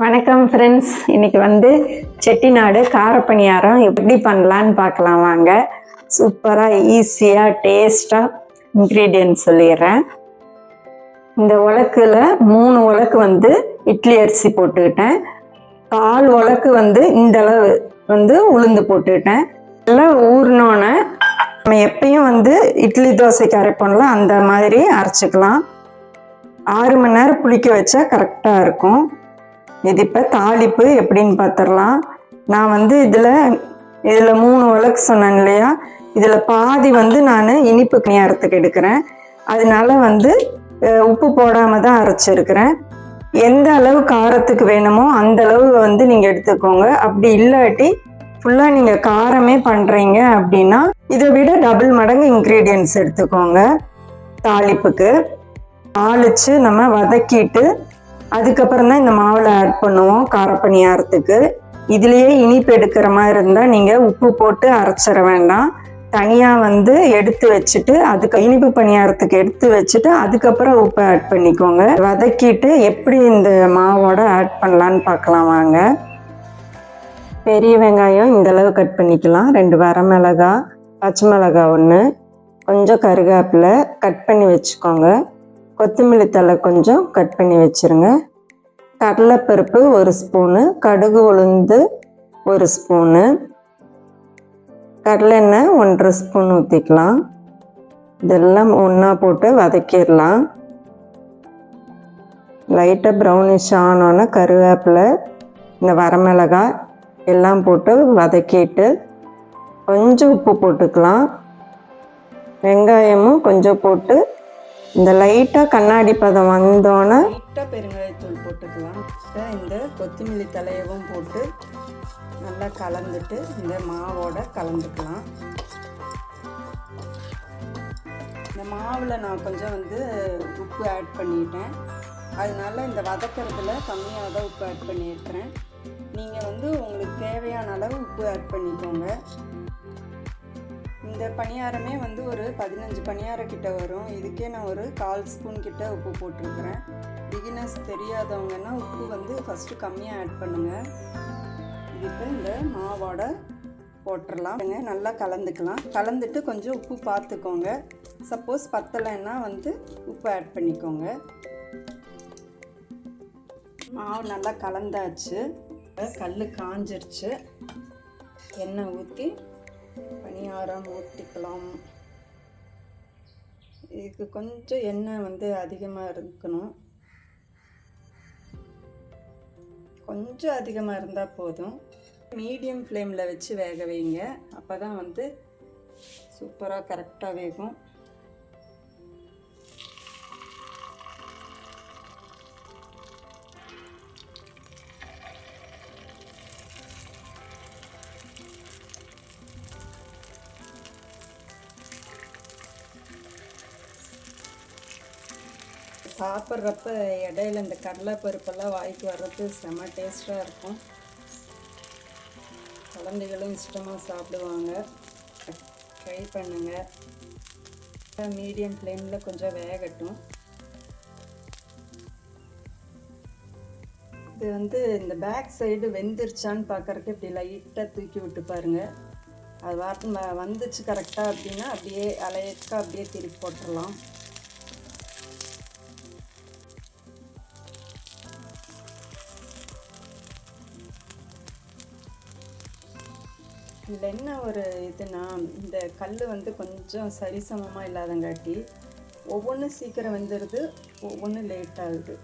வணக்கம் ஃப்ரெண்ட்ஸ் இன்னைக்கு வந்து செட்டிநாடு காரப்பணியாரம் எப்படி பண்ணலான்னு பார்க்கலாம் வாங்க. சூப்பராக ஈஸியாக டேஸ்ட்டாக இன்க்ரீடியன்ட் சொல்லிடுறேன். இந்த உலக்குல மூணு உலக்கு வந்து இட்லி அரிசி போட்டுக்கிட்டேன். கால் உலக்கு வந்து இந்தளவு வந்து உளுந்து போட்டுக்கிட்டேன். எல்லாம் ஊறினோன்னே நம்ம எப்பயும் வந்து இட்லி தோசைக்கு அரைப்போம்ல அந்த மாதிரி அரைச்சிக்கலாம். ஆறு மணி நேரம் புளிக்க வச்சா கரெக்டாக இருக்கும். இது இப்போ தாளிப்பு எப்படின்னு பார்த்துடலாம் நான் வந்து இதில் இதில் மூணு விளக்கு சொன்னேன் இல்லையா? இதில் பாதி வந்து நான் இனிப்பு கனியாரத்துக்கு எடுக்கிறேன். அதனால வந்து உப்பு போடாமல் தான் அரைச்சிருக்கிறேன். எந்த அளவு காரத்துக்கு வேணுமோ அந்த அளவு வந்து நீங்கள் எடுத்துக்கோங்க. அப்படி இல்லாட்டி ஃபுல்லாக நீங்கள் காரமே பண்ணுறீங்க அப்படின்னா இதை விட டபுள் மடங்கு இன்க்ரீடியன்ஸ் எடுத்துக்கோங்க. தாளிப்புக்கு. தாளித்து நம்ம வதக்கிட்டு அதுக்கப்புறம் தான் இந்த மாவில் ஆட் பண்ணுவோம் காரப்பணியாரத்துக்கு இதுலேயே இனிப்பு எடுக்கிற மாதிரி இருந்தால் நீங்கள் உப்பு போட்டு அரைச்சிட வேண்டாம். தனியாக வந்து எடுத்து வச்சுட்டு அதுக்கு இனிப்பு பணியாரத்துக்கு எடுத்து வச்சுட்டு அதுக்கப்புறம் உப்பு ஆட் பண்ணிக்கோங்க. வதக்கிட்டு எப்படி இந்த மாவோட ஆட் பண்ணலான்னு பார்க்கலாம் வாங்க. பெரிய வெங்காயம் இந்தளவு கட் பண்ணிக்கலாம். ரெண்டு வரமிளகா பச்சை மிளகாய் ஒன்று கொஞ்சம் கருவேப்பிலை கட் பண்ணி வச்சுக்கோங்க. கொத்தமல்லி தழை கொஞ்சம் கட் பண்ணி வச்சுருங்க. கடலைப்பருப்பு ஒரு ஸ்பூனு கடுகு உளுந்து ஒரு ஸ்பூனு கடலெண்ணெய் ஒன்றரை ஸ்பூன் ஊற்றிக்கலாம் இதெல்லாம் ஒன்றா போட்டு வதக்கிடலாம். லைட்டாக ப்ரௌனிஷ் ஆனோன்னே கருவேப்பிலை இந்த வரமிளகாய் எல்லாம் போட்டு வதக்கிட்டு கொஞ்சம் உப்பு போட்டுக்கலாம். வெங்காயமும் கொஞ்சம் போட்டு இந்த லைட்டாக கண்ணாடி பதம் வந்தோன்னே லைட்டாக பெருங்காயத்தூள் போட்டுக்கலாம். இந்த கொத்தமல்லி தலையவும் போட்டு நல்லா கலந்துட்டு இந்த மாவோட கலந்துக்கலாம். இந்த மாவில் நான் கொஞ்சம் வந்து உப்பு ஆட் பண்ணிட்டேன். அதனால இந்த வதக்கிறதுல கம்மியாக தான் உப்பு ஆட் பண்ணியிருக்கிறேன் நீங்கள் வந்து உங்களுக்கு தேவையான அளவு உப்பு ஆட் பண்ணிக்கோங்க. இந்த பணியாரமே வந்து ஒரு பதினஞ்சு பணியாரம் கிட்ட வரும். இதுக்கே நான் ஒரு கால் ஸ்பூன் கிட்ட உப்பு போட்டிருக்கிறேன். பிகினர்ஸ் தெரியாதவங்கன்னா உப்பு வந்து ஃபஸ்ட்டு கம்மியாக ஆட் பண்ணுங்கள் இதுக்கு இந்த மாவோட போட்டுடலாம் நல்லா கலந்துக்கலாம். கலந்துட்டு கொஞ்சம் உப்பு பார்த்துக்கோங்க சப்போஸ் பத்தலைன்னா வந்து உப்பு ஆட் பண்ணிக்கோங்க. மாவு நல்லா கலந்தாச்சு. கல் காஞ்சிருச்சு. எண்ணெய் ஊற்றி பணியாரம் ஊற்றிக்கலாம் இதுக்கு கொஞ்சம் எண்ணெய் வந்து அதிகமாக இருக்கணும். கொஞ்சம் அதிகமாக இருந்தால் போதும். மீடியம் ஃப்ளேமில் வச்சு வேக வைங்க. அப்போ தான் வந்து சூப்பராக கரெக்டாக வேகும். சாப்பிட்றப்ப இடையில இந்த கடலை பருப்பெல்லாம் வாய்க்கு வர்றது செம டேஸ்ட்டாக இருக்கும். குழந்தைகளும் இஷ்டமாக சாப்பிடுவாங்க. ட்ரை பண்ணுங்கள் மீடியம் ஃப்ளேமில் கொஞ்சம் வேகட்டும். இது வந்து இந்த பேக் சைடு வெந்துருச்சான்னு பார்க்குறக்கு இப்படி லைட்டாக தூக்கி விட்டு பாருங்கள் அது வார்த்தை ம- வந்துச்சு கரெக்டாக அப்படின்னா அப்படியே அலையக்கா அப்படியே திருப்பி போட்டுடலாம் இதில் என்ன ஒரு இதுனா இந்த கல் வந்து கொஞ்சம் சரிசமமாக இல்லாதங்காட்டி ஒவ்வொன்றும் சீக்கிரம் வந்துடுது ஒவ்வொன்றும் லேட் ஆகுது.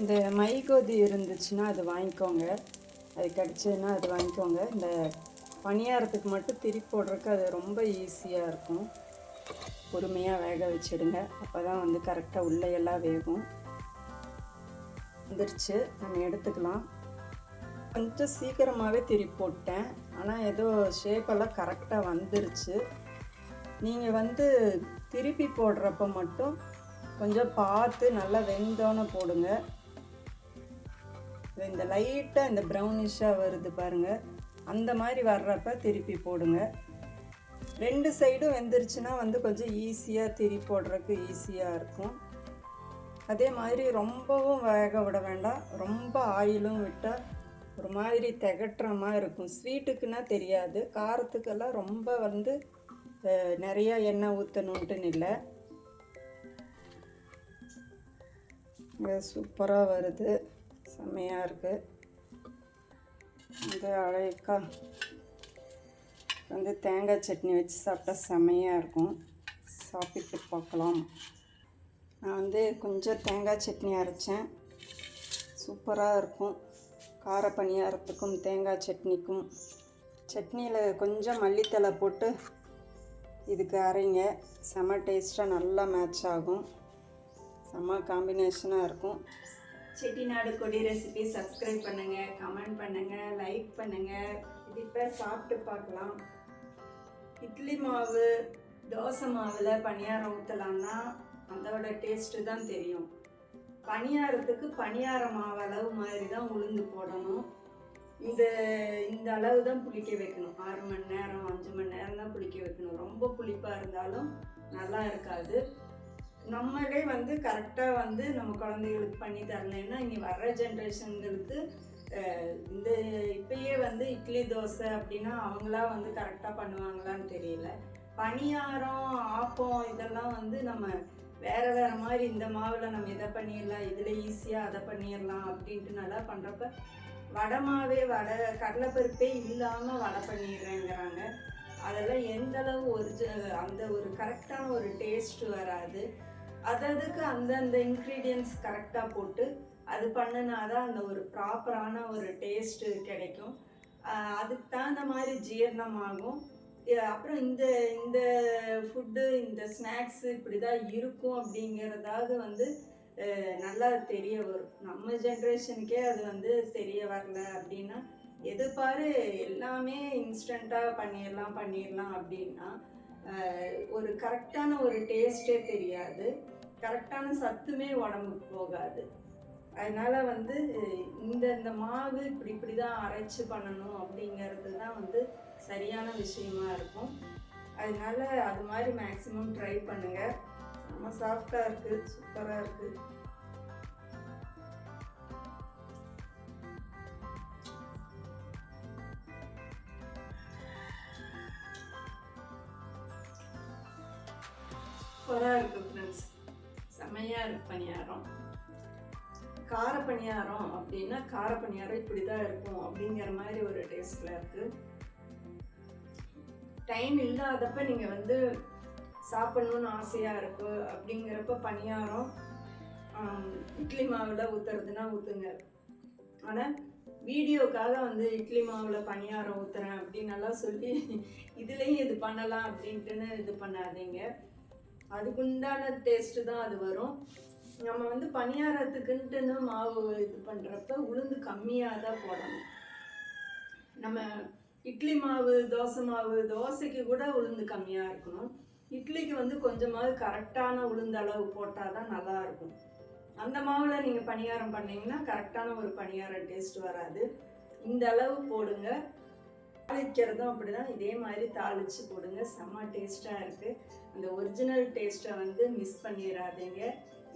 இந்த மைகோதி இருந்துச்சுன்னா அது வாங்கிக்கோங்க. அது கிடச்சதுன்னா அது வாங்கிக்கோங்க. இந்த பணியாரத்துக்கு மட்டும் திருப்பி போடுறதுக்கு அது ரொம்ப ஈஸியாக இருக்கும். பொறுமையாக வேக வச்சிடுங்க. அப்போ தான் வந்து கரெக்டாக உள்ளையெல்லாம் வேகும். வந்துருச்சு. நம்ம எடுத்துக்கலாம். கொஞ்சம் சீக்கிரமாகவே திருப்பி போட்டேன். ஆனால் ஏதோ ஷேப்பெல்லாம் கரெக்டாக வந்துருச்சு. நீங்கள் வந்து திருப்பி போடுறப்ப மட்டும் கொஞ்சம் பார்த்து நல்லா வெந்தோன்னு போடுங்க. இந்த லைட்டாக இந்த ப்ரௌனிஷாக வருது பாருங்கள் அந்த மாதிரி வர்றப்ப திருப்பி போடுங்க. ரெண்டு சைடும் வெந்துருச்சுன்னா வந்து கொஞ்சம் ஈஸியாக திருப்பி போடுறதுக்கு ஈஸியாக இருக்கும். அதே மாதிரி ரொம்பவும் வேக விட வேண்டாம். ரொம்ப ஆயிலும் விட்டால் ஒரு மாதிரி திகட்டுற மாதிரி இருக்கும். ஸ்வீட்டுக்குன்னா தெரியாது. காரத்துக்கெல்லாம் ரொம்ப வந்து நிறையா எண்ணெய் ஊற்றணுன்ட்டுன்னு இல்லை. சூப்பராக வருது. செம்மையாக இருக்குது வந்து அழகா வந்து தேங்காய் சட்னி வச்சு சாப்பிட்டா செம்மையாக இருக்கும். சாப்பிட்டு பார்க்கலாம். நான் வந்து கொஞ்சம் தேங்காய் சட்னி அரைச்சேன். சூப்பராக இருக்கும். கார பணியாரத்துக்கும் தேங்காய் சட்னிக்கும். சட்னியில் கொஞ்சம் மல்லித்தலை போட்டு இதுக்கு அரைங்க. செம டேஸ்ட்டாக நல்லா மேட்ச் ஆகும். செம்ம காம்பினேஷனாக இருக்கும். செட்டிநாடு கொடி ரெசிபி சப்ஸ்கிரைப் பண்ணுங்கள் கமெண்ட் பண்ணுங்கள் லைக் பண்ணுங்கள் இது இப்போ சாப்பிட்டு பார்க்கலாம். இட்லி மாவு தோசை மாவில் பணியாரம் ஊற்றலாம்னா அதோட டேஸ்ட்டு தான் தெரியும். பணியாரத்துக்கு பணியார மாவு அளவு மாதிரி தான் உளுந்து போடணும். இந்த இந்த அளவு தான் புளிக்க வைக்கணும். ஆறு மணி நேரம் அஞ்சு மணி நேரம் தான் புளிக்க வைக்கணும். ரொம்ப புளிப்பாக இருந்தாலும் நல்லா இருக்காது. நம்மளே வந்து கரெக்டாக வந்து நம்ம குழந்தைகளுக்கு பண்ணி தரலைன்னா இங்கே வர்ற ஜென்ரேஷன்களுக்கு இந்த இப்பயே வந்து இட்லி தோசை அப்படின்னா அவங்களா வந்து கரெக்டாக பண்ணுவாங்களான்னு தெரியல. பணியாரம் ஆப்பம் இதெல்லாம் வந்து நம்ம வேற வேற மாதிரி இந்த மாவில் நம்ம இதை பண்ணிடலாம் இதில் ஈஸியாக அதை பண்ணிடலாம் அப்படின்ட்டு நல்லா பண்ணுறப்ப வடை மாவே வடை கடலைப்பருப்பே இல்லாமல் வடை பண்ணிடுறேங்கிறாங்க. அதெல்லாம் எந்த அளவு ஒரு அந்த ஒரு கரெக்டான ஒரு டேஸ்ட் வராது. அததுக்கு அந்தந்த இன்க்ரீடியன்ஸ் கரெக்டாக போட்டு அது பண்ணினாதான் அந்த ஒரு ப்ராப்பரான ஒரு டேஸ்ட்டு கிடைக்கும். அதுக்கு தகுந்த மாதிரி ஜீரணமாகும். அப்புறம் இந்த இந்த ஃபுட்டு இந்த ஸ்நாக்ஸ் இப்படி தான் இருக்கும் அப்படிங்கிறதாவது வந்து நல்லா தெரிய வரும். நம்ம ஜென்ரேஷனுக்கே அது வந்து தெரிய வரல அப்படின்னா எது பாரு எல்லாமே இன்ஸ்டண்ட்டாக பண்ணிடலாம் பண்ணிடலாம் அப்படின்னா ஒரு கரெக்டான ஒரு டேஸ்ட்டே தெரியாது. கரெக்டான சத்துமே உடம்புக்கு போகாது. அதனால் வந்து இந்த இந்த மாவு இப்படி இப்படி தான் அரைச்சு பண்ணணும் அப்படிங்கிறது தான் வந்து சரியான விஷயமா இருக்கும். அதனால அது மாதிரி மேக்ஸிமம் ட்ரை பண்ணுங்கள் செம்ம சாஃப்டாக இருக்குது சூப்பராக இருக்குது சூப்பராக இருக்குது ஃப்ரெண்ட்ஸ் செம்மையாக பணியாரம் கார பணியாரம் அப்படின்னா கார பணியாரம் இப்படி தான் இருக்கும் அப்படிங்கிற மாதிரி ஒரு டேஸ்ட்டில் இருக்குது டைம் இல்லாதப்ப நீங்கள் வந்து சாப்பிடணும்னு ஆசையாக இருக்கு அப்படிங்கிறப்ப பணியாரம் இட்லி மாவில் ஊற்றுறதுனா ஊற்றுங்க ஆனால் வீடியோக்காக வந்து இட்லி மாவில் பணியாரம் ஊற்றுறேன் அப்படின்னு எல்லாம் சொல்லி இதுலேயும் இது பண்ணலாம் அப்படின்ட்டுன்னு இது பண்ணாதீங்க. அதுக்குண்டான டேஸ்ட்டு தான் அது வரும். நம்ம வந்து பணியாரத்துக்குன்ட்டுன்னு மாவு இது பண்ணுறப்ப உளுந்து கம்மியாக தான் போடணும். நம்ம இட்லி மாவு தோசை மாவு தோசைக்கு கூட உளுந்து கம்மியாக இருக்கணும். இட்லிக்கு வந்து கொஞ்சமாவது கரெக்டான உளுந்து அளவு போட்டால் தான் நல்லா இருக்கும். அந்த மாவில் நீங்கள் பணியாரம் பண்ணிங்கன்னா கரெக்டான ஒரு பணியாரம் டேஸ்ட் வராது. இந்த அளவு போடுங்க. தாளிக்கிறதும் அப்படிதான். இதே மாதிரி தாளித்து போடுங்க. செம்ம டேஸ்ட்டாக இருக்குது அந்த ஒரிஜினல் டேஸ்ட்டை வந்து மிஸ் பண்ணிடாதீங்க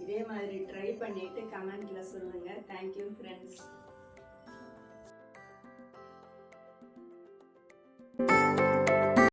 இதே மாதிரி ட்ரை பண்ணிவிட்டு கமெண்ட்டில் சொல்லுங்கள் தேங்க்யூ ஃப்ரெண்ட்ஸ்